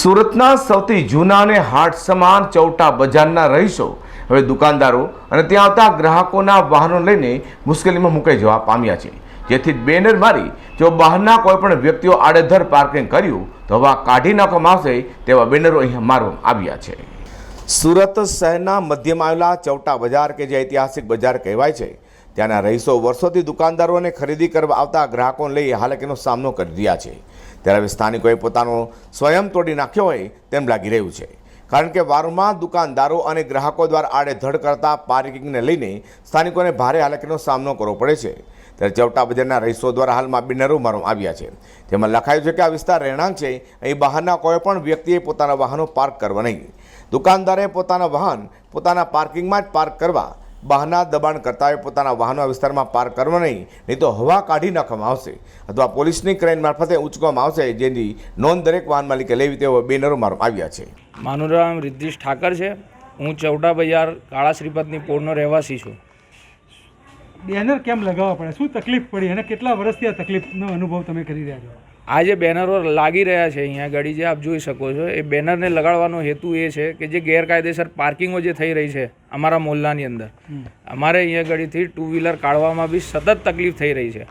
સુરતના સૌથી જૂના અને હાટ સમાન ચૌટા બજારના રહીશો. હવે દુકાનદારો અને ત્યાં આવતા ગ્રાહકોના વાહનો લઈને મુશ્કેલીમાં મુકાઈ જવા પામ્યા છે. જેથી બેનર મારી, જો બહારના કોઈપણ વ્યક્તિઓ આડેધર પાર્કિંગ કર્યું, તો હવા કાઢી નાખવામાં આવશે તેવા બેનરો અહીંયા મારવામાં આવ્યા છે. સુરત શહેરના મધ્યમાં આવેલા ચૌટા બજાર, કે જે ઐતિહાસિક બજાર કહેવાય છે ત્યાંના રહીશો વર્ષોથી દુકાનદારોને ખરીદી કરવા આવતા ગ્રાહકોને લઈ હાલાકીનો સામનો કરી રહ્યા છે. ત્યારે સ્થાનિકોએ પોતાનો સ્વયં તોડી નાખ્યો હોય તેમ લાગી રહ્યું છે. કારણ કે વારંવાર દુકાનદારો અને ગ્રાહકો દ્વારા આડેધડ કરતા પાર્કિંગને લઈને સ્થાનિકોને ભારે હાલાકીનો સામનો કરવો પડે છે. ત્યારે ચવટા બજારના રહીશો દ્વારા હાલમાં બિનરો મારવામાં આવ્યા છે. તેમાં લખાયું છે કે આ વિસ્તાર રહેણાંક છે. અહીં બહારના કોઈ પણ વ્યક્તિએ પોતાના વાહનો પાર્ક કરવા નહીં. દુકાનદારે પોતાના વાહન પોતાના પાર્કિંગમાં જ પાર્ક કરવા બહારના દબાણ કરતાઓએ પોતાના વાહનો આ વિસ્તારમાં પાર્ક કરવા નહીં નહીં તો હવા કાઢી નાખવામાં આવશે. અથવા પોલીસની ક્રેન મારફતે ઉંચકવામાં આવશે જેની નોંધ દરેક વાહન માલિકે લેવી તેવો બેનરો મારવામાં આવ્યા છે. મારું નામ રિદ્ધિશ ઠાકર છે. હું ચૌટા બજાર કાળા શ્રીપતની પોળનો રહેવાસી છું. બેનર કેમ લગાવવા પડે? શું તકલીફ પડી? અને કેટલા વર્ષથી આ તકલીફનો અનુભવ તમે કરી રહ્યા છો? આ જે બેનરો લાગી રહ્યા છે અહીંયા ગાડી જે આપ જોઈ શકો છો એ બેનરને લગાડવાનો હેતુ એ છે કે જે ગેરકાયદેસર પાર્કિંગો જે થઈ રહી છે અમારા મોહલ્લાની અંદર અમારે અહીંયા ગાડીથી ટુ વ્હીલર કાઢવામાં બી સતત તકલીફ થઈ રહી છે.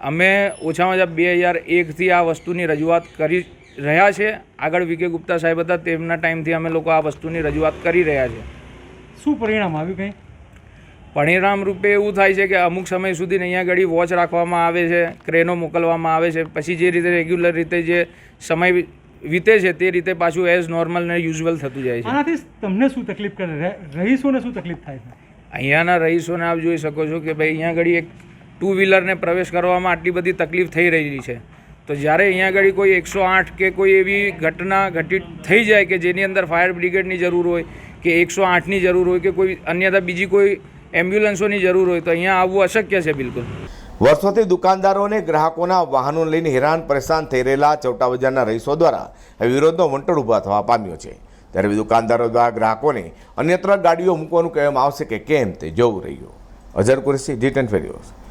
અમે ઓછામાં ઓછા બે હજાર એકથી આ વસ્તુની રજૂઆત કરી રહ્યા છે. આગળ વિકે ગુપ્તા સાહેબ હતા તેમના ટાઈમથી અમે લોકો આ વસ્તુની રજૂઆત કરી રહ્યા છે. શું પરિણામ આવ્યું કંઈ? પરિણામ રૂપે એવું થાય છે કે અમુક સમય સુધી અહીંયા આગળ વોચ રાખવામાં આવે છે ક્રેનો મોકલવામાં આવે છે પછી જે રીતે રેગ્યુલર રીતે જે સમય વીતે છે તે રીતે પાછું એઝ નોર્મલ ને યુઝ્યુઅલ થતું જાય છે. આનાથી તમને શું તકલીફ કરે? રહીશોને શું તકલીફ થાય છે? અહીંયાના રહીશોને આપ જોઈ શકો છો કે ભાઈ અહીંયા આગળ એક ટુ વ્હીલરને પ્રવેશ કરવામાં આટલી બધી તકલીફ થઈ રહેલી છે. તો જ્યારે અહીંયા આગળ કોઈ એકસો આઠ કે કોઈ એવી ઘટના ઘટિત થઈ જાય કે જેની અંદર ફાયર બ્રિગેડની જરૂર હોય કે એકસો આઠની જરૂર હોય કે કોઈ અન્યથા બીજી કોઈ એમ્બ્યુલન્સોની જરૂર હોય તો અહીંયા આવવું અશક્ય છે બિલકુલ. વર્ષોથી દુકાનદારો અને ગ્રાહકોના વાહનો લઈને હેરાન પરેશાન થઈ રહેલા ચૌટા બજારના રહીશો દ્વારા વિરોધનો વંટોળ ઊભા થવા પામ્યો છે. ત્યારે દુકાનદારો દ્વારા ગ્રાહકોને અન્યત્ર ગાડીઓ મૂકવાનું કહેવામાં આવશે કે કેમ તે જોવું રહ્યું. અઝર કુરેશી, જી ટેન ફેરિયોસ